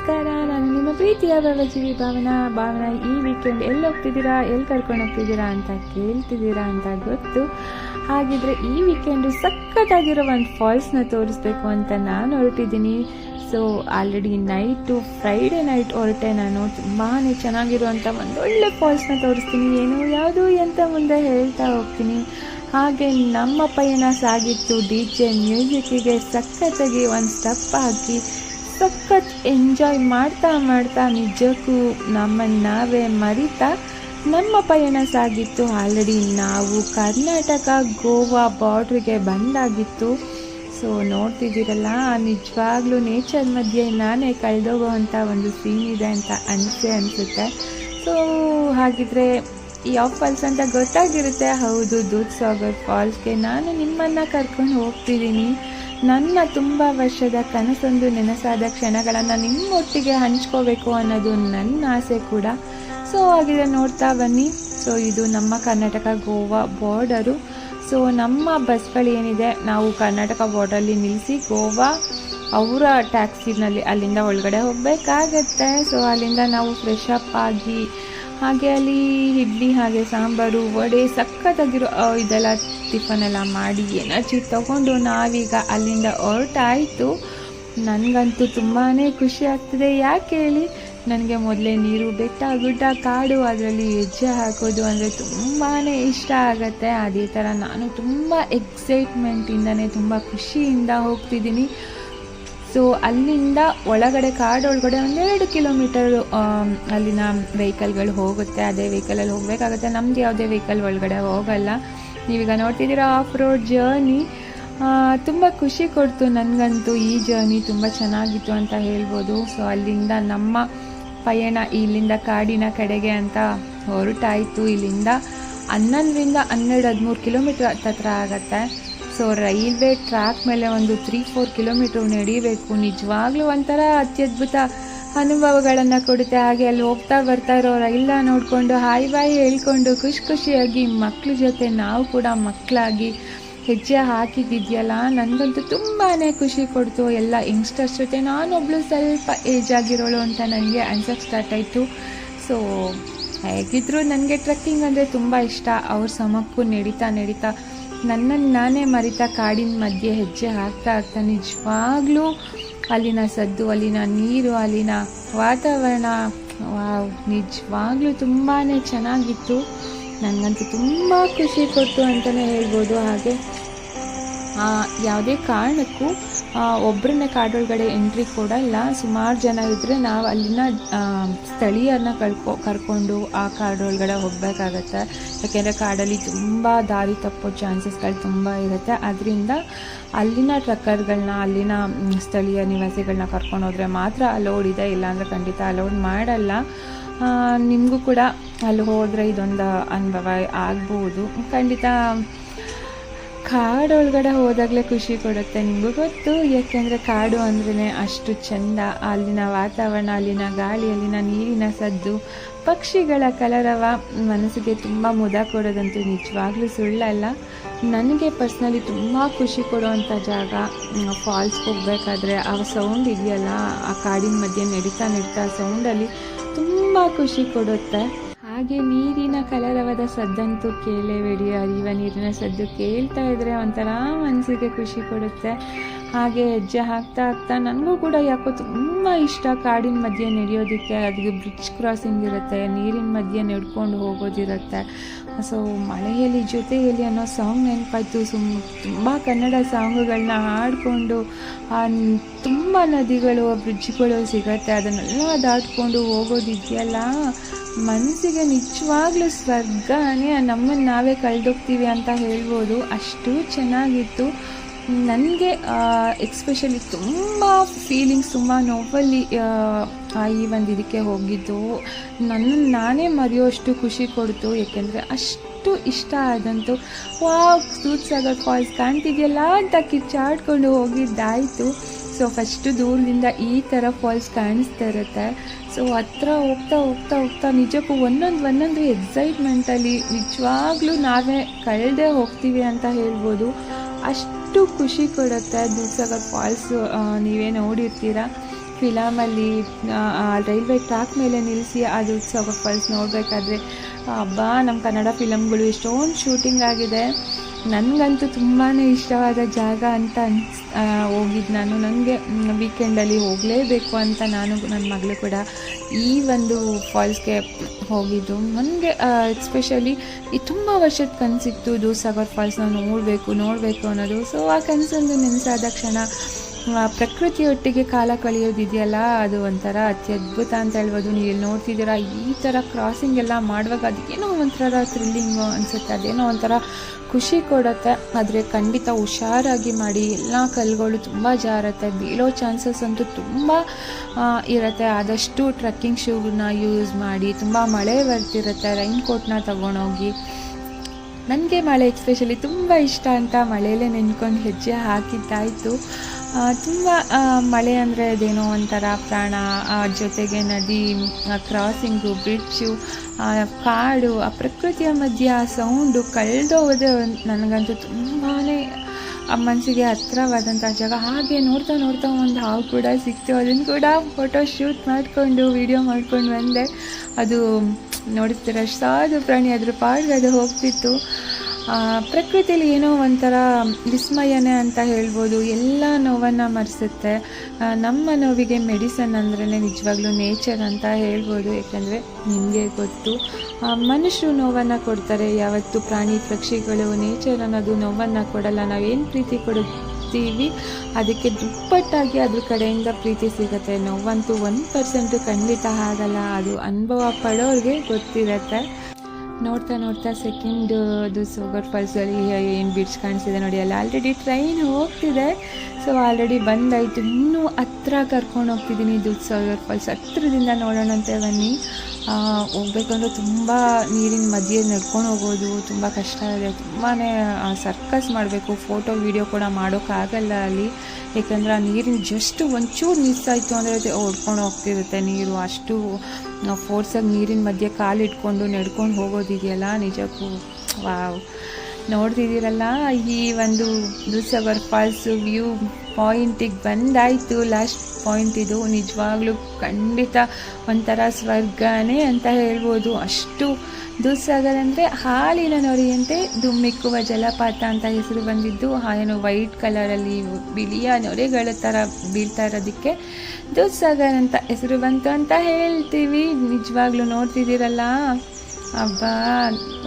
ನಮಸ್ಕಾರ, ನಾನು ನಿಮ್ಮ ಪ್ರೀತಿಯ ಭಾವಜೀವಿ ಭಾವನಾ. ಭಾವನಾ, ಈ ವೀಕೆಂಡ್ ಎಲ್ಲಿ ಹೋಗ್ತಿದ್ದೀರಾ? ಎಲ್ಲಿ ಕರ್ಕೊಂಡು ಹೋಗ್ತಿದ್ದೀರಾ ಅಂತ ಕೇಳ್ತಿದ್ದೀರಾ ಅಂತ ಗೊತ್ತು. ಹಾಗಿದ್ರೆ ಈ ವೀಕೆಂಡು ಸಖತ್ತಾಗಿರೋ ಒಂದು ಫಾಲ್ಸ್ನ ತೋರಿಸ್ಬೇಕು ಅಂತ ನಾನು ಹೊರಟಿದ್ದೀನಿ. So already night Friday night ಹೊರಟೆ ನಾನು. ತುಂಬಾ ಚೆನ್ನಾಗಿರುವಂಥ ಒಂದು ಒಳ್ಳೆ ಫಾಲ್ಸ್ನ ತೋರಿಸ್ತೀನಿ. ಏನು, ಯಾವುದು ಎಂತ ಮುಂದೆ ಹೇಳ್ತಾ ಹೋಗ್ತೀನಿ. ಹಾಗೆ ನಮ್ಮ ಪಯಣ ಸಾಗಿತ್ತು ಡಿ ಜೆ ಮ್ಯೂಸಿಕ್ಕಿಗೆ ಸಖತ್ತಾಗಿ ಒಂದು ಸ್ಟೆಪ್ ಹಾಕಿ. ಸಖತ್ ಎಂಜಾಯ್ ಮಾಡ್ತಾ ಮಾಡ್ತಾ ನಿಜಕ್ಕೂ ನಮ್ಮನ್ನು ನಾವೇ ಮರಿತಾ ನಮ್ಮ ಪಯಣ ಸಾಗಿತ್ತು. ಆಲ್ರೆಡಿ ನಾವು ಕರ್ನಾಟಕ, ಗೋವಾ ಬಾರ್ಡ್ರಿಗೆ ಬಂದಾಗಿತ್ತು. ಸೊ ನೋಡ್ತಿದ್ದೀರಲ್ಲ, ನಿಜವಾಗ್ಲೂ ನೇಚರ್ ಮಧ್ಯೆ ನಾನೇ ಕಳೆದೋಗುವಂಥ ಒಂದು ಸೀನ್ ಇದೆ ಅಂತ ಅನಿಸೆ ಅನಿಸುತ್ತೆ. ಸೊ ಹಾಗಿದ್ರೆ ಯಾವ ಫಾಲ್ಸ್ ಅಂತ ಗೊತ್ತಾಗಿರುತ್ತೆ. ಹೌದು ದೂದ್ ಸಾಗರ್ ಫಾಲ್ಸ್ಗೆ ನಾನು ನಿಮ್ಮನ್ನು ಕರ್ಕೊಂಡು ಹೋಗ್ತಿದ್ದೀನಿ. ನನ್ನ ತುಂಬ ವರ್ಷದ ಕನಸೊಂದು ನೆನಸಾದ ಕ್ಷಣಗಳನ್ನು ನಿಮ್ಮೊಟ್ಟಿಗೆ ಹಂಚ್ಕೋಬೇಕು ಅನ್ನೋದು ನನ್ನ ಆಸೆ ಕೂಡ. ಸೊ ಆಗಿದೆ ನೋಡ್ತಾ ಬನ್ನಿ. ಸೊ ಇದು ನಮ್ಮ ಕರ್ನಾಟಕ ಗೋವಾ ಬಾರ್ಡರು ಸೊ ನಮ್ಮ ಬಸ್ಗಳು ಏನಿದೆ, ನಾವು ಕರ್ನಾಟಕ ಬಾರ್ಡರಲ್ಲಿ ನಿಲ್ಲಿಸಿ ಗೋವಾ ಅವರ ಟ್ಯಾಕ್ಸಿನಲ್ಲಿ ಅಲ್ಲಿಂದ ಒಳಗಡೆ ಹೋಗಬೇಕಾಗತ್ತೆ. ಸೊ ಅಲ್ಲಿಂದ ನಾವು ಫ್ರೆಶ್ ಅಪ್ ಆಗಿ ಹಾಗೆ ಅಲ್ಲಿ ಇಡ್ಲಿ, ಹಾಗೆ ಸಾಂಬಾರು, ವಡೆ ಸಖತ್ತಾಗಿರೋ ಇದೆಲ್ಲ ಟಿಫನ್ ಎಲ್ಲ ಮಾಡಿ ಎನರ್ಜಿ ತಗೊಂಡು ನಾವೀಗ ಅಲ್ಲಿಂದ ಹೊರಟಾಯಿತು. ನನಗಂತೂ ತುಂಬಾ ಖುಷಿ ಆಗ್ತಿದೆ. ಯಾಕೆ ಹೇಳಿ? ನನಗೆ ಮೊದಲೇ ನೀರು ಬೆಟ್ಟ, ಗುಡ್ಡ, ಕಾಡು, ಅದರಲ್ಲಿ ಹೆಜ್ಜೆ ಹಾಕೋದು ಅಂದರೆ ತುಂಬಾ ಇಷ್ಟ ಆಗುತ್ತೆ. ಅದೇ ಥರ ನಾನು ತುಂಬ ಎಕ್ಸೈಟ್ಮೆಂಟಿಂದನೇ ತುಂಬ ಖುಷಿಯಿಂದ ಹೋಗ್ತಿದ್ದೀನಿ. ಸೊ ಅಲ್ಲಿಂದ ಒಳಗಡೆ ಕಾಡು ಒಳಗಡೆ ಒಂದೆರಡು ಕಿಲೋಮೀಟರ್ ಅಲ್ಲಿನ ವೆಹಿಕಲ್ಗಳು ಹೋಗುತ್ತೆ. ಅದೇ ವೆಹಿಕಲಲ್ಲಿ ಹೋಗಬೇಕಾಗುತ್ತೆ. ನಮ್ದು ಯಾವುದೇ ವೆಹಿಕಲ್ ಒಳಗಡೆ ಹೋಗಲ್ಲ. ನೀವೀಗ ನೋಡ್ತಿದ್ದೀರಾ ಆಫ್ ರೋಡ್ ಜರ್ನಿ ತುಂಬ ಖುಷಿ ಕೊಡ್ತು ನನಗಂತೂ. ಈ ಜರ್ನಿ ತುಂಬ ಚೆನ್ನಾಗಿತ್ತು ಅಂತ ಹೇಳ್ಬೋದು. ಸೊ ಅಲ್ಲಿಂದ ನಮ್ಮ ಪಯಣ ಇಲ್ಲಿಂದ ಕಾಡಿನ ಕಡೆಗೆ ಅಂತ ಹೊರಟಾಯಿತು. ಇಲ್ಲಿಂದ ಹನ್ನೊಂದರಿಂದ ಹನ್ನೆರಡು ಹದಿಮೂರು ಕಿಲೋಮೀಟ್ರ್ ಹತ್ತತ್ರ ಆಗತ್ತೆ. ಸೊ ರೈಲ್ವೆ ಟ್ರ್ಯಾಕ್ ಮೇಲೆ ಒಂದು ತ್ರೀ ಫೋರ್ ಕಿಲೋಮೀಟ್ರ್ ನಡಿಬೇಕು. ನಿಜವಾಗ್ಲೂ ಒಂಥರ ಅತ್ಯದ್ಭುತ ಅನುಭವಗಳನ್ನು ಕೊಡುತ್ತೆ. ಹಾಗೆ ಅಲ್ಲಿ ಹೋಗ್ತಾ ಬರ್ತಾ ಇರೋ ರೈಲ್ನ ನೋಡಿಕೊಂಡು ಹಾಯ್ ಬಾಯಿ ಹೇಳ್ಕೊಂಡು ಖುಷಿ ಖುಷಿಯಾಗಿ ಮಕ್ಳ ಜೊತೆ ನಾವು ಕೂಡ ಮಕ್ಕಳಾಗಿ ಹೆಜ್ಜೆ ಹಾಕಿದ್ದಿದೆಯಲ್ಲ? ನನಗಂತೂ ತುಂಬಾ ಖುಷಿ ಕೊಡ್ತು. ಎಲ್ಲ ಯಂಗ್ಸ್ಟರ್ಸ್ ಜೊತೆ ನಾನೊಬ್ಳು ಸ್ವಲ್ಪ ಏಜ್ ಆಗಿರೋಳು ಅಂತ ನನಗೆ ಅನ್ಸಕ್ಕೆ ಸ್ಟಾರ್ಟ್ ಆಯಿತು. ಸೊ ಹೇಗಿದ್ರು ನನಗೆ ಟ್ರೆಕ್ಕಿಂಗ್ ಅಂದರೆ ತುಂಬ ಇಷ್ಟ. ಅವ್ರ ಸಮಕ್ಕೂ ನಡೀತಾ ನಡೀತಾ ನನ್ನನ್ನು ನಾನೇ ಮರಿತಾ ಕಾಡಿನ ಮಧ್ಯೆ ಹೆಜ್ಜೆ ಹಾಕ್ತಾ ಹಾಕ್ತಾ ನಿಜವಾಗ್ಲೂ ಅಲ್ಲಿನ ಸದ್ದು, ಅಲ್ಲಿನ ನೀರು, ಅಲ್ಲಿನ ವಾತಾವರಣ ನಿಜವಾಗ್ಲೂ ತುಂಬಾ ಚೆನ್ನಾಗಿತ್ತು. ನನಗಂತೂ ತುಂಬ ಖುಷಿ ಕೊಟ್ಟು ಅಂತಲೇ ಹೇಳ್ಬೋದು. ಹಾಗೆ ಯಾವುದೇ ಕಾರಣಕ್ಕೂ ಆ, ಒಬ್ರನ್ನೇ ಕಾಡೊಳಗಡೆ ಎಂಟ್ರಿ ಕೊಡಲ್ಲ. ಸುಮಾರು ಜನ ಇದ್ದರೆ ನಾವು ಅಲ್ಲಿನ ಸ್ಥಳೀಯರನ್ನ ಕಳ್ಕೊ ಕರ್ಕೊಂಡು ಆ ಕಾಡೊಳಗಡೆ ಹೋಗಬೇಕಾಗತ್ತೆ. ಯಾಕೆಂದರೆ ಕಾಡಲ್ಲಿ ತುಂಬ ದಾರಿ ತಪ್ಪೋ ಚಾನ್ಸಸ್ಗಳು ತುಂಬ ಇರುತ್ತೆ. ಅದರಿಂದ ಅಲ್ಲಿನ ಟ್ರಕ್ಕರ್ಗಳನ್ನ ಅಲ್ಲಿನ ಸ್ಥಳೀಯ ನಿವಾಸಿಗಳನ್ನ ಕರ್ಕೊಂಡು ಹೋದರೆ ಮಾತ್ರ ಅಲೋಡ್ ಇದೆ. ಇಲ್ಲಾಂದರೆ ಖಂಡಿತ ಅಲೋಡ್ ಮಾಡಲ್ಲ. ನಿಮಗೂ ಕೂಡ ಅಲ್ಲಿ ಹೋದರೆ ಇದೊಂದು ಅನುಭವ ಆಗ್ಬೋದು. ಖಂಡಿತ ಕಾಡೊಳಗಡೆ ಹೋದಾಗಲೇ ಖುಷಿ ಕೊಡುತ್ತೆ ನಿಮಗೂ ಗೊತ್ತು. ಯಾಕೆಂದರೆ ಕಾಡು ಅಂದ್ರೇ ಅಷ್ಟು ಚೆಂದ. ಅಲ್ಲಿನ ವಾತಾವರಣ, ಅಲ್ಲಿನ ಗಾಳಿ, ಅಲ್ಲಿನ ನೀರಿನ ಸದ್ದು. ಪಕ್ಷಿಗಳ ಕಲರವ ಮನಸ್ಸಿಗೆ ತುಂಬ ಮುದ ಕೊಡೋದಂತೂ ನಿಜವಾಗ್ಲೂ ಸುಳ್ಳಲ್ಲ ನನಗೆ ಪರ್ಸ್ನಲಿ ತುಂಬ ಖುಷಿ ಕೊಡುವಂಥ ಜಾಗ ಫಾಲ್ಸ್ಗೆ ಹೋಗ್ಬೇಕಾದ್ರೆ ಆ ಸೌಂಡ್ ಇದೆಯಲ್ಲ, ಆ ಕಾಡಿನ ಮಧ್ಯೆ ನಡೀತಾ ನಡೀತಾ ಸೌಂಡಲ್ಲಿ ತುಂಬ ಖುಷಿ ಕೊಡುತ್ತೆ. ಹಾಗೆ ನೀರಿನ ಕಲರವದ ಸದ್ದಂತೂ ಕೇಳಲೇಬೇಡಿ ಅರಿವ ನೀರಿನ ಸದ್ದು ಕೇಳ್ತಾ ಇದ್ರೆ ಒಂಥರ ಮನಸ್ಸಿಗೆ ಖುಷಿ ಕೊಡುತ್ತೆ. ಹಾಗೆ ಹೆಜ್ಜೆ ಹಾಕ್ತಾ ಹಾಕ್ತಾ ನನಗೂ ಕೂಡ ಯಾಕೋ ತುಂಬ ಇಷ್ಟ ಕಾಡಿನ ಮಧ್ಯೆ ನಡೆಯೋದಕ್ಕೆ ಅದಕ್ಕೆ ಬ್ರಿಡ್ಜ್ ಕ್ರಾಸಿಂಗ್ ಇರುತ್ತೆ, ನೀರಿನ ಮಧ್ಯೆ ನಡ್ಕೊಂಡು ಹೋಗೋದಿರುತ್ತೆ. ಸೊ ಮಳೆಯಲ್ಲಿ ಜೊತೆಯಲ್ಲಿ ಅನ್ನೋ ಸಾಂಗ್ ನೆನಪಾಯ್ತು. ಸುಮ್ ತುಂಬ ಕನ್ನಡ ಸಾಂಗ್ಗಳನ್ನ ಹಾಡಿಕೊಂಡು ತುಂಬ ನದಿಗಳು ಬ್ರಿಡ್ಜ್ಗಳು ಸಿಗತ್ತೆ. ಅದನ್ನೆಲ್ಲ ದಾಟ್ಕೊಂಡು ಹೋಗೋದಿದೆಯಲ್ಲ? ಮನಸ್ಸಿಗೆ ನಿಜವಾಗ್ಲೂ ಸ್ವರ್ಗನೇ. ನಮ್ಮನ್ನು ನಾವೇ ಕಳೆದೋಗ್ತೀವಿ ಅಂತ ಹೇಳ್ಬೋದು. ಅಷ್ಟು ಚೆನ್ನಾಗಿತ್ತು. ನನಗೆ ಎಕ್ಸ್ಪೆಷಲಿ ತುಂಬ ಫೀಲಿಂಗ್ಸ್ ತುಂಬ ನೋವಲ್ಲಿ ಈ ಒಂದು ಇದಕ್ಕೆ ಹೋಗಿದ್ದು. ನನ್ನ, ನಾನೇ ಮರೆಯೋಷ್ಟು ಖುಷಿ ಕೊಡ್ತು. ಯಾಕೆಂದರೆ ಅಷ್ಟು ಇಷ್ಟ ಆದಂತು, ವಾವ್ ಸಾಗರ್ ಫಾಲ್ಸ್ ಕಾಣ್ತಿದೆಯಲ್ಲ ಅಂತ ಕಿಚ್ಚಾಡ್ಕೊಂಡು ಹೋಗಿದ್ದಾಯಿತು. ಸೊ ಫಸ್ಟು ದೂರದಿಂದ ಈ ಥರ ಫಾಲ್ಸ್ ಕಾಣಿಸ್ತಾ ಇರುತ್ತೆ. ಸೊ ಹತ್ರ ಹೋಗ್ತಾ ಹೋಗ್ತಾ ಹೋಗ್ತಾ ನಿಜಕ್ಕೂ ಒಂದೊಂದು ಒಂದೊಂದು ಎಕ್ಸೈಟ್ಮೆಂಟಲ್ಲಿ ನಿಜವಾಗ್ಲೂ ನಾವೇ ಕಳೆದೇ ಹೋಗ್ತೀವಿ ಅಂತ ಹೇಳ್ಬೋದು. ಅಷ್ಟು ಖುಷಿ ಕೊಡುತ್ತೆ ದೂದ್ಸಾಗರ್ ಫಾಲ್ಸು ನೀವೇ ನೋಡಿರ್ತೀರ. ಫಿಲಮಲ್ಲಿ ರೈಲ್ವೆ ಟ್ರ್ಯಾಕ್ ಮೇಲೆ ನಿಲ್ಲಿಸಿ ಆ ಸೊಗರ್ ಫಾಲ್ಸ್ ನೋಡಬೇಕಾದ್ರೆ ಹಬ್ಬ ನಮ್ಮ ಕನ್ನಡ ಫಿಲಮ್ಗಳು ಎಷ್ಟೊಂದು ಶೂಟಿಂಗ್ ಆಗಿದೆ. ನನಗಂತೂ ತುಂಬಾ ಇಷ್ಟವಾದ ಜಾಗ ಅಂತ ಅನ್ಸ್ ಹೋಗಿದ್ದು ನಾನು. ನನಗೆ ವೀಕೆಂಡಲ್ಲಿ ಹೋಗಲೇಬೇಕು ಅಂತ ನಾನು ನನ್ನ ಮಗಳು ಕೂಡ ಈ ಒಂದು ಫಾಲ್ಸ್ಗೆ ಹೋಗಿದ್ದು. ನನಗೆ ಎಸ್ಪೆಷಲಿ ಈ ತುಂಬ ವರ್ಷದ ಕನಸಿತ್ತು ದೂಸಾಗರ್ ಫಾಲ್ಸ್ನ ನೋಡಬೇಕು ನೋಡಬೇಕು ಅನ್ನೋದು. ಸೊ ಆ ಕನಸೊಂದು ನೆನೆಸಾದ ಕ್ಷಣ ಪ್ರಕೃತಿಯೊಟ್ಟಿಗೆ ಕಾಲ ಕಳೆಯೋದಿದೆಯಲ್ಲ, ಅದು ಒಂಥರ ಅತ್ಯದ್ಭುತ ಅಂತ ಹೇಳ್ಬೋದು. ನೀವು ಇಲ್ಲಿ ನೋಡ್ತಿದ್ದೀರಾ, ಈ ಥರ ಕ್ರಾಸಿಂಗ್ ಎಲ್ಲ ಮಾಡುವಾಗ ಅದೇನೋ ಒಂಥರ ಥ್ರಿಲ್ಲಿಂಗು ಅನಿಸುತ್ತೆ, ಅದೇನೋ ಒಂಥರ ಖುಷಿ ಕೊಡುತ್ತೆ. ಆದರೆ ಖಂಡಿತ ಹುಷಾರಾಗಿ ಮಾಡಿ, ಎಲ್ಲ ಕಲ್ಲುಗಳು ತುಂಬ ಜಾರತ್ತೆ. ಬೀಳೋ ಚಾನ್ಸಸ್ ಅಂತೂ ತುಂಬ ಇರುತ್ತೆ. ಆದಷ್ಟು ಟ್ರಕ್ಕಿಂಗ್ ಶೂನ ಯೂಸ್ ಮಾಡಿ, ತುಂಬ ಮಳೆ ಬರ್ತಿರುತ್ತೆ ರೈನ್ ಕೋಟ್ನ ತಗೊಂಡೋಗಿ. ನನಗೆ ಮಳೆ ಎಕ್ಸ್ಪೆಷಲಿ ತುಂಬ ಇಷ್ಟ ಅಂತ ಮಳೆಯಲ್ಲೇ ನೆನ್ಕೊಂಡು ಹೆಜ್ಜೆ ಹಾಕಿದ್ದಾಯಿತು. ತುಂಬ ಮಳೆ ಅಂದರೆ ಅದೇನೋ ಒಂಥರ ಪ್ರಾಣ ಜೊತೆಗೆ ನದಿ ಕ್ರಾಸಿಂಗು ಬ್ರಿಡ್ಜು ಕಾಡು, ಆ ಪ್ರಕೃತಿಯ ಮಧ್ಯೆ ಆ ಸೌಂಡು ಕಳೆದೋಗೋದೇ ನನಗಂತೂ ತುಂಬಾ ಆ ಮನಸ್ಸಿಗೆ ಹತ್ರವಾದಂಥ ಜಾಗ. ಹಾಗೆ ನೋಡ್ತಾ ನೋಡ್ತಾ ಒಂದು ಹಾವು ಕೂಡ ಸಿಕ್ತು. ಅದನ್ನು ಕೂಡ ಫೋಟೋ ಶೂಟ್ ಮಾಡಿಕೊಂಡು ವಿಡಿಯೋ ಮಾಡ್ಕೊಂಡು ಬಂದೆ. ಅದು ನೋಡಿದ್ರೆ ಸಾಧು ಪ್ರಾಣಿ ಅದ್ರ ಪಾಡಿಗೆ ಅದು ಹೋಗ್ತಿತ್ತು. ಆ, ಪ್ರಕೃತಿಲಿ ಏನೋ ಒಂಥರ ವಿಸ್ಮಯನೇ ಅಂತ ಹೇಳ್ಬೋದು. ಎಲ್ಲ ನೋವನ್ನು ಮರೆಸುತ್ತೆ. ನಮ್ಮ ನೋವಿಗೆ ಮೆಡಿಸನ್ ಅಂದ್ರೇ ನಿಜವಾಗ್ಲೂ ನೇಚರ್ ಅಂತ ಹೇಳ್ಬೋದು. ಯಾಕಂದರೆ ನಿಮಗೆ ಗೊತ್ತು. ಮನುಷ್ಯರು ನೋವನ್ನು ಕೊಡ್ತಾರೆ. ಯಾವತ್ತು ಪ್ರಾಣಿ ಪಕ್ಷಿಗಳು ನೇಚರ್ ಅನ್ನೋದು ನೋವನ್ನು ಕೊಡಲ್ಲ. ನಾವೇನು ಪ್ರೀತಿ ಕೊಡುತ್ತೀವಿ ಅದಕ್ಕೆ ದುಪ್ಪಟ್ಟಾಗಿ ಅದ್ರ ಕಡೆಯಿಂದ ಪ್ರೀತಿ ಸಿಗುತ್ತೆ. ನೋವಂತೂ ಒಂದು ಪರ್ಸೆಂಟು ಖಂಡಿತ ಆಗಲ್ಲ. ಅದು ಅನುಭವ ಪಡೋರಿಗೆ ಗೊತ್ತಿರತ್ತೆ. ನೋಡ್ತಾ ನೋಡ್ತಾ ಸೆಕೆಂಡ್ ಅದು ಸೋಗರ್ ಫಾಲ್ಸಲ್ಲಿ ಏನು ಬಿಡ್ಸ್ ಕಾಣಿಸಿದೆ ನೋಡಿ ಅಲ್ಲ ಆಲ್ರೆಡಿ ಟ್ರೈನ್ ಹೋಗ್ತಿದೆ. ಸೊ ಆಲ್ರೆಡಿ ಬಂದಾಯಿತು. ಇನ್ನೂ ಹತ್ರ ಕರ್ಕೊಂಡು ಹೋಗ್ತಿದ್ದೀನಿ ದುಡ್ಡು ಸೋಗರ್ ಫಾಲ್ಸ್ ಹತ್ರದಿಂದ ನೋಡೋಣಂತೆ ಬನ್ನಿ. ಹೋಗ್ಬೇಕು ಅಂದರೆ ತುಂಬ ನೀರಿನ ಮಧ್ಯೆ ನಡ್ಕೊಂಡು ಹೋಗೋದು ತುಂಬ ಕಷ್ಟ ಇದೆ. ತುಂಬಾ ಸರ್ಕಸ್ ಮಾಡಬೇಕು ಫೋಟೋ ವೀಡಿಯೋ ಕೂಡ ಮಾಡೋಕ್ಕಾಗಲ್ಲ ಅಲ್ಲಿ. ಏಕೆಂದರೆ ಆ ನೀರಿನ ಜಸ್ಟ್ ಒಂಚೂರು ಆಯಿತು ಅಂದರೆ ಅದು ಹೊಡ್ಕೊಂಡು ಹೋಗ್ತಿರುತ್ತೆ ನೀರು. ಅಷ್ಟು ಫೋರ್ಸಾಗಿ ನೀರಿನ ಮಧ್ಯೆ ಕಾಲಿಟ್ಕೊಂಡು ನಡ್ಕೊಂಡು ಹೋಗೋದಿದೆಯಲ್ಲ ನಿಜಕ್ಕೂ. ವಾವ್. ನೋಡ್ತಿದ್ದೀರಲ್ಲ, ಈ ಒಂದು ದೂಸವರ್ ಫಾಲ್ಸು ವ್ಯೂ ಪಾಯಿಂಟಿಗೆ ಬಂದಾಯಿತು. ಲಾಸ್ಟ್ ಪಾಯಿಂಟ್ ಇದು. ನಿಜವಾಗ್ಲೂ ಖಂಡಿತ ಒಂಥರ ಸ್ವರ್ಗನೇ ಅಂತ ಹೇಳ್ಬೋದು. ಅಷ್ಟು ದೂಸಾಗರ್ ಅಂದರೆ ಹಾಲಿನ ನೊರೆಯಂತೆ ದುಮ್ಮಿಕ್ಕುವ ಜಲಪಾತ ಅಂತ ಹೆಸರು ಬಂದಿದ್ದು. ಏನು ವೈಟ್ ಕಲರಲ್ಲಿ ಬಿಳಿಯ ನೊರೆಗಳ ಥರ ಬೀಳ್ತಾ ಇರೋದಕ್ಕೆ ದೂಸಾಗರ್ ಅಂತ ಹೆಸರು ಬಂತು ಅಂತ ಹೇಳ್ತೀವಿ. ನಿಜವಾಗ್ಲೂ ನೋಡ್ತಿದ್ದೀರಲ್ಲ? ಅಬ್ಬಾ,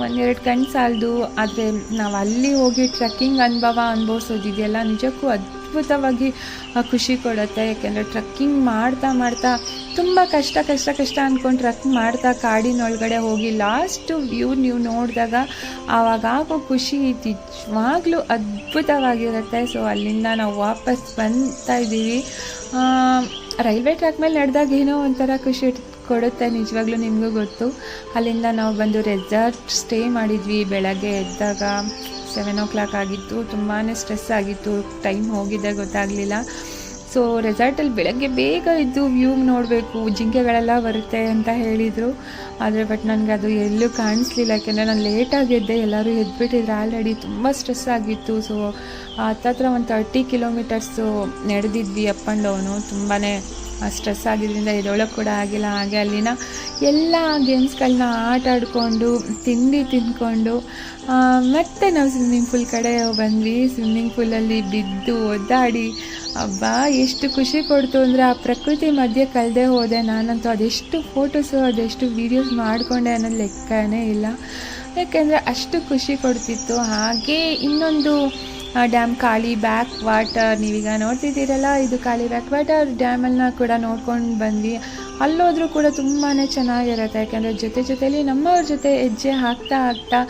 ಒಂದೆರಡು ಕಣ್ಣು ಸಾಲದು. ಆದರೆ ನಾವು ಅಲ್ಲಿ ಹೋಗಿ ಟ್ರೆಕ್ಕಿಂಗ್ ಅನುಭವ ಅನುಭವಿಸೋದಿದೆಯಲ್ಲ? ನಿಜಕ್ಕೂ ಅದ್ಭುತವಾಗಿ ಖುಷಿ ಕೊಡುತ್ತೆ. ಯಾಕೆಂದರೆ ಟ್ರಕ್ಕಿಂಗ್ ಮಾಡ್ತಾ ಮಾಡ್ತಾ ತುಂಬ ಕಷ್ಟ ಕಷ್ಟ ಕಷ್ಟ ಅಂದ್ಕೊಂಡು ಟ್ರಕ್ ಮಾಡ್ತಾ ಕಾಡಿನೊಳಗಡೆ ಹೋಗಿ ಲಾಸ್ಟು ವ್ಯೂ ನೀವು ನೋಡಿದಾಗ ಆವಾಗ ಆಗೋ ಖುಷಿ ನಿಜವಾಗ್ಲೂ ಅದ್ಭುತವಾಗಿರುತ್ತೆ. ಸೊ ಅಲ್ಲಿಂದ ನಾವು ವಾಪಸ್ ಬಂತಾ ಇದ್ದೀವಿ. ರೈಲ್ವೆ ಟ್ರ್ಯಾಕ್ ಮೇಲೆ ನಡೆದಾಗ ಏನೋ ಒಂಥರ ಖುಷಿ ಕೊಡುತ್ತೆ ನಿಜವಾಗ್ಲೂ ನಿಮಗೂ ಗೊತ್ತು. ಅಲ್ಲಿಂದ ನಾವು ಬಂದು ರೆಸಾರ್ಟ್ ಸ್ಟೇ ಮಾಡಿದ್ವಿ ಬೆಳಗ್ಗೆ ಎದ್ದಾಗ. ಸೆವೆನ್ ಓ ಕ್ಲಾಕ್ ಆಗಿತ್ತು ತುಂಬಾ ಸ್ಟ್ರೆಸ್ ಆಗಿತ್ತು ಟೈಮ್ ಹೋಗಿದೆ ಗೊತ್ತಾಗಲಿಲ್ಲ. ಸೊ ರೆಸಾರ್ಟಲ್ಲಿ ಬೆಳಗ್ಗೆ ಬೇಗ ಇದ್ದು ವ್ಯೂ ನೋಡಬೇಕು, ಜಿಂಕೆಗಳೆಲ್ಲ ಬರುತ್ತೆ ಅಂತ ಹೇಳಿದರು. ಆದರೆ ಬಟ್ ನನಗೆ ಅದು ಎಲ್ಲೂ ಕಾಣಿಸ್ಲಿಲ್ಲ, ಯಾಕೆಂದರೆ ನಾನು ಲೇಟಾಗಿ ಎದ್ದೆ, ಎಲ್ಲರೂ ಎದ್ಬಿಟ್ಟಿದ್ರು ಆಲ್ರೆಡಿ ತುಂಬ ಸ್ಟ್ರೆಸ್ ಆಗಿತ್ತು. ಸೊ ಹತ್ತತ್ರ ಒಂದು ತರ್ಟಿ ಕಿಲೋಮೀಟರ್ಸು ನಡೆದಿದ್ವಿ ಅಪ್ ಆ್ಯಂಡ್ ಡೌನು ತುಂಬಾ ಸ್ಟ್ರೆಸ್ ಆಗಿದ್ದರಿಂದ ಎದೊಳಗೆ ಕೂಡ ಆಗಿಲ್ಲ. ಹಾಗೆ ಅಲ್ಲಿನ ಎಲ್ಲ ಗೇಮ್ಸ್ಗಳನ್ನ ಆಟ ಆಡಿಕೊಂಡು, ತಿಂಡಿ ತಿಂದ್ಕೊಂಡು ಮತ್ತೆ ನಾವು ಸ್ವಿಮ್ಮಿಂಗ್ ಪೂಲ್ ಕಡೆ ಬಂದ್ವಿ. ಸ್ವಿಮ್ಮಿಂಗ್ ಪೂಲಲ್ಲಿ ಬಿದ್ದು ಒದ್ದಾಡಿ, ಅಬ್ಬಾ, ಎಷ್ಟು ಖುಷಿ ಕೊಡ್ತು. ಅಂದರೆ ಆ ಪ್ರಕೃತಿ ಮಧ್ಯೆ ಕಳೆದೇ ಹೋದೆ ನಾನಂತೂ. ಅದೆಷ್ಟು ಫೋಟೋಸು ಅದೆಷ್ಟು ವೀಡಿಯೋಸ್ ಮಾಡಿಕೊಂಡೆ ಅನ್ನೋದು ಲೆಕ್ಕನೇ ಇಲ್ಲ. ಯಾಕೆಂದರೆ ಅಷ್ಟು ಖುಷಿ ಕೊಡ್ತಿತ್ತು. ಹಾಗೆ ಇನ್ನೊಂದು ಡ್ಯಾಮ್ ಕಾಳಿ ಬ್ಯಾಕ್ ವಾಟರ್ ನೀವೀಗ ನೋಡ್ತಿದ್ದೀರಲ್ಲ, ಇದು ಕಾಳಿ ಬ್ಯಾಕ್ ವಾಟರ್ ಡ್ಯಾಮನ್ನ ಕೂಡ ನೋಡ್ಕೊಂಡು ಬಂದ್ವಿ. ಅಲ್ಲೋದ್ರೂ ಕೂಡ ತುಂಬಾ ಚೆನ್ನಾಗಿರುತ್ತೆ, ಯಾಕೆಂದರೆ ಜೊತೆ ಜೊತೆಲಿ ನಮ್ಮವ್ರ ಜೊತೆ ಹೆಜ್ಜೆ ಹಾಕ್ತಾ ಹಾಕ್ತಾ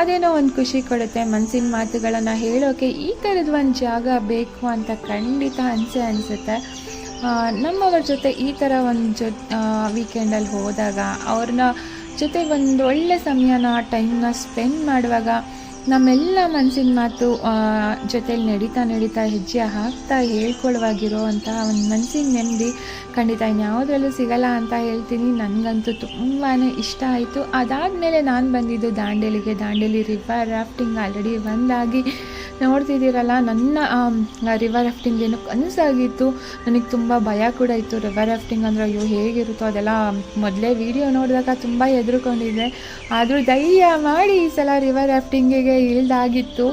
ಅದೇನೋ ಒಂದು ಖುಷಿ ಕೊಡುತ್ತೆ ಮನಸ್ಸಿನ ಮಾತುಗಳನ್ನು ಹೇಳೋಕ್ಕೆ ಈ ಥರದ ಒಂದು ಜಾಗ ಬೇಕು ಅಂತ ಖಂಡಿತ ಅನಿಸೆ ಅನಿಸುತ್ತೆ. ನಮ್ಮವ್ರ ಜೊತೆ ಈ ಥರ ಒಂದು ಜೊ ವೀಕೆಂಡಲ್ಲಿ ಹೋದಾಗ ಅವ್ರನ್ನ ಜೊತೆ ಒಂದು ಒಳ್ಳೆ ಸಮಯನ ಟೈಮ್ನ ಸ್ಪೆಂಡ್ ಮಾಡುವಾಗ ನಮ್ಮೆಲ್ಲ ಮನಸ್ಸಿನ ಮಾತು ಜೊತೆಲಿ ನಡೀತಾ ನಡೀತಾ ಹೆಜ್ಜೆ ಹಾಕ್ತಾ ಹೇಳ್ಕೊಳ್ಳುವಾಗಿರೋ ಅಂತಹ ಒಂದು ಮನಸ್ಸಿನ ನೆಮ್ಮದಿ ಖಂಡಿತ ಇನ್ಯಾವುದರಲ್ಲೂ ಸಿಗಲ್ಲ ಅಂತ ಹೇಳ್ತೀನಿ. ನನಗಂತೂ ತುಂಬಾ ಇಷ್ಟ ಆಯಿತು. ಅದಾದಮೇಲೆ ನಾನು ಬಂದಿದ್ದು ದಾಂಡೇಲಿಗೆ. ದಾಂಡೇಲಿ ರಿವರ್ ರಾಫ್ಟಿಂಗ್ ಆಲ್ರೆಡಿ ಒಂದಾಗಿ ನೋಡ್ತಿದ್ದೀರಲ್ಲ, ನನ್ನ ರಿವರ್ ರಾಫ್ಟಿಂಗ್ ಏನು ಕನಸಾಗಿತ್ತು. ನನಗೆ ತುಂಬ ಭಯ ಕೂಡ ಇತ್ತು. ರಿವರ್ ರಾಫ್ಟಿಂಗ್ ಅಂದರೆ ಅಯ್ಯೋ ಹೇಗಿರುತ್ತೋ ಅದೆಲ್ಲ. ಮೊದಲೇ ವಿಡಿಯೋ ನೋಡಿದಾಗ ತುಂಬ ಹೆದರ್ಕೊಂಡಿದ್ದೆ. ಆದರೂ ಧೈರ್ಯ ಮಾಡಿ ಈ ಸಲ ರಿವರ್ ರಾಫ್ಟಿಂಗಿಗೆ ಇಳ್ದಾಗಿತ್ತು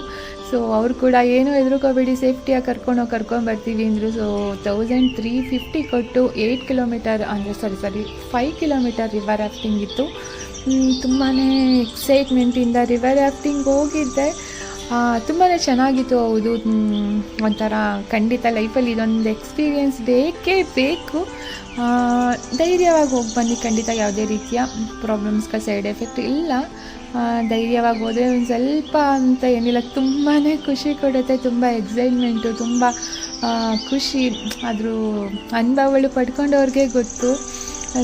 ಸೊ ಅವ್ರು ಕೂಡ ಏನು ಹೆದರ್ಕೋಬೇಡಿ ಸೇಫ್ಟಿಯಾಗಿ ಕರ್ಕೊಂಡು ಕರ್ಕೊಂಡು ಬರ್ತೀವಿ ಅಂದರು. ಸೊ ತೌಸಂಡ್ ತ್ರೀ ಫಿಫ್ಟಿ ಕೊಟ್ಟು ಏಯ್ಟ್ ಕಿಲೋಮೀಟರ್ ಅಂದರೆ sorry sorry five kilometre river rafting ಇತ್ತು. ತುಂಬಾ ಎಕ್ಸೈಟ್ಮೆಂಟಿಂದ ರಿವರ್ ರಾಫ್ಟಿಂಗ್ ಹೋಗಿದ್ದೆ. ತುಂಬಾ ಚೆನ್ನಾಗಿತ್ತು ಹೌದು. ಒಂಥರ ಖಂಡಿತ ಲೈಫಲ್ಲಿ ಇದೊಂದು ಎಕ್ಸ್ಪೀರಿಯೆನ್ಸ್ ಬೇಕೇ ಬೇಕು. ಧೈರ್ಯವಾಗಿ ಹೋಗಿ ಬನ್ನಿ, ಖಂಡಿತ ಯಾವುದೇ ರೀತಿಯ ಪ್ರಾಬ್ಲಮ್ಸ್ಗಳ ಸೈಡ್ ಎಫೆಕ್ಟ್ ಇಲ್ಲ. ಧೈರ್ಯವಾಗಿ ಹೋದರೆ ಒಂದು ಸ್ವಲ್ಪ ಅಂತ ಏನಿಲ್ಲ ತುಂಬಾ ಖುಷಿ ಕೊಡುತ್ತೆ, ತುಂಬ ಎಕ್ಸೈಟ್ಮೆಂಟು ತುಂಬ ಖುಷಿ. ಅದ್ರ ಅನುಭವಗಳು ಪಡ್ಕೊಂಡವ್ರಿಗೆ ಗೊತ್ತು.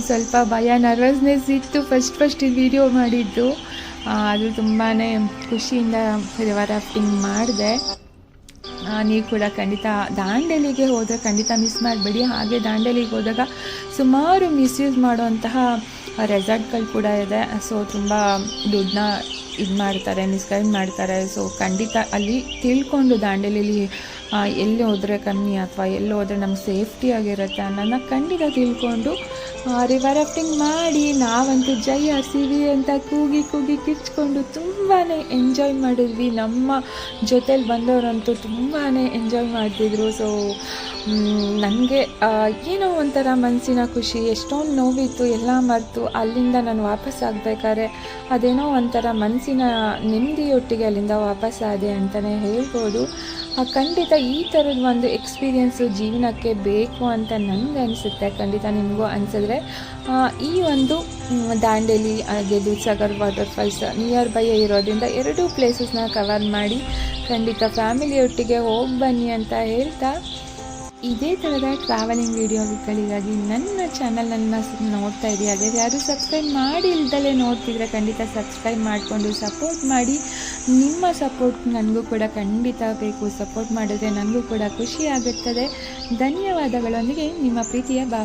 ಸ್ವಲ್ಪ ಭಯ ನರ್ವಸ್ನೆಸ್ ಇತ್ತು ಫಸ್ಟ್ ಫಸ್ಟ್ ಈ ವಿಡಿಯೋ ಮಾಡಿದ್ದು. ಅದು ತುಂಬಾ ಖುಷಿಯಿಂದ ರಿವರ್ ರಾಫ್ಟಿಂಗ್ ಮಾಡಿದೆ. ನೀವು ಕೂಡ ಖಂಡಿತ ದಾಂಡೇಲಿಗೆ ಹೋದರೆ ಖಂಡಿತ ಮಿಸ್ ಮಾಡಬೇಡಿ. ಹಾಗೆ ದಾಂಡೇಲಿಗೆ ಹೋದಾಗ ಸುಮಾರು ಮಿಸ್ಯೂಸ್ ಮಾಡುವಂತಹ ರೆಸಾರ್ಟ್ಗಳು ಕೂಡ ಇದೆ. ಸೊ ತುಂಬ ದುಡ್ಡನ್ನ ಇದು ಮಾಡ್ತಾರೆ ಮಿಸ್ಗೈಡ್ ಮಾಡ್ತಾರೆ. ಸೊ ಖಂಡಿತ ಅಲ್ಲಿ ತಿಳ್ಕೊಂಡು ದಾಂಡೇಲಿಲಿ ಎಲ್ಲಿ ಹೋದರೆ ಕಮ್ಮಿ ಅಥವಾ ಎಲ್ಲಿ ಹೋದರೆ ನಮ್ಗೆ ಸೇಫ್ಟಿ ಆಗಿರುತ್ತೆ ಅನ್ನೋದನ್ನ ಖಂಡಿತ ತಿಳ್ಕೊಂಡು ರಿವರ್ ರಾಫ್ಟಿಂಗ್ ಮಾಡಿ, ನಾವಂತೂ ಜೈ ಹಸಿವಿ ಅಂತ ಕೂಗಿ ಕೂಗಿ ಕಿರ್ಚ್ಕೊಂಡು ತುಂಬಾ ಎಂಜಾಯ್ ಮಾಡಿದ್ವಿ. ನಮ್ಮ ಜೊತೇಲಿ ಬಂದವರಂತೂ ತುಂಬಾ ಎಂಜಾಯ್ ಮಾಡ್ತಿದ್ರು. ಸೊ ನನಗೆ ಏನೋ ಒಂಥರ ಮನಸ್ಸಿನ ಖುಷಿ, ಎಷ್ಟೊಂದು ನೋವಿತ್ತು, ಎಲ್ಲ ಮರೆತು ಅಲ್ಲಿಂದ ನಾನು ವಾಪಸ್ ಆಗಬೇಕಾದ್ರೆ ಅದೇನೋ ಒಂಥರ ಮನಸ್ಸಿನ ನೆಮ್ಮದಿಯೊಟ್ಟಿಗೆ ಅಲ್ಲಿಂದ ವಾಪಸ್ ಆದೆ ಅಂತಲೇ ಹೇಳ್ಬೋದು. ಖಂಡಿತ ಈ ಥರದ ಒಂದು ಎಕ್ಸ್ಪೀರಿಯೆನ್ಸು ಜೀವನಕ್ಕೆ ಬೇಕು ಅಂತ ನನಗೆ ಅನಿಸುತ್ತೆ. ಖಂಡಿತ ನಿಮಗೂ ಅನಿಸಿದ್ರೆ ಈ ಒಂದು ದಾಂಡೇಲಿ, ಹಾಗೆ Dudhsagar water falls nearby ಇರೋದ್ರಿಂದ ಎರಡೂ ಪ್ಲೇಸಸ್ನ ಕವರ್ ಮಾಡಿ ಖಂಡಿತ ಫ್ಯಾಮಿಲಿಯೊಟ್ಟಿಗೆ ಹೋಗಿ ಬನ್ನಿ ಅಂತ ಹೇಳ್ತಾ ಇದೇ ಥರದ ಟ್ರಾವೆಲಿಂಗ್ ವೀಡಿಯೋಗಳಿಗಾಗಿ ನನ್ನ ಚಾನಲನ್ನು ನೋಡ್ತಾ ಇದೆಯಾ ಅದೇ ಯಾರು ಸಬ್ಸ್ಕ್ರೈಬ್ ಮಾಡಿ ಇಲ್ದಲೇ ನೋಡ್ತಿದ್ರೆ ಖಂಡಿತ ಸಬ್ಸ್ಕ್ರೈಬ್ ಮಾಡಿಕೊಂಡು ಸಪೋರ್ಟ್ ಮಾಡಿ. ನಿಮ್ಮ ಸಪೋರ್ಟ್ ನನಗೂ ಕೂಡ ಖಂಡಿತ ಬೇಕು. ಸಪೋರ್ಟ್ ಮಾಡಿದ್ರೆ ನನಗೂ ಕೂಡ ಖುಷಿ ಆಗುತ್ತದೆ. ಧನ್ಯವಾದಗಳೊಂದಿಗೆ ನಿಮ್ಮ ಪ್ರೀತಿಯ ಬಾ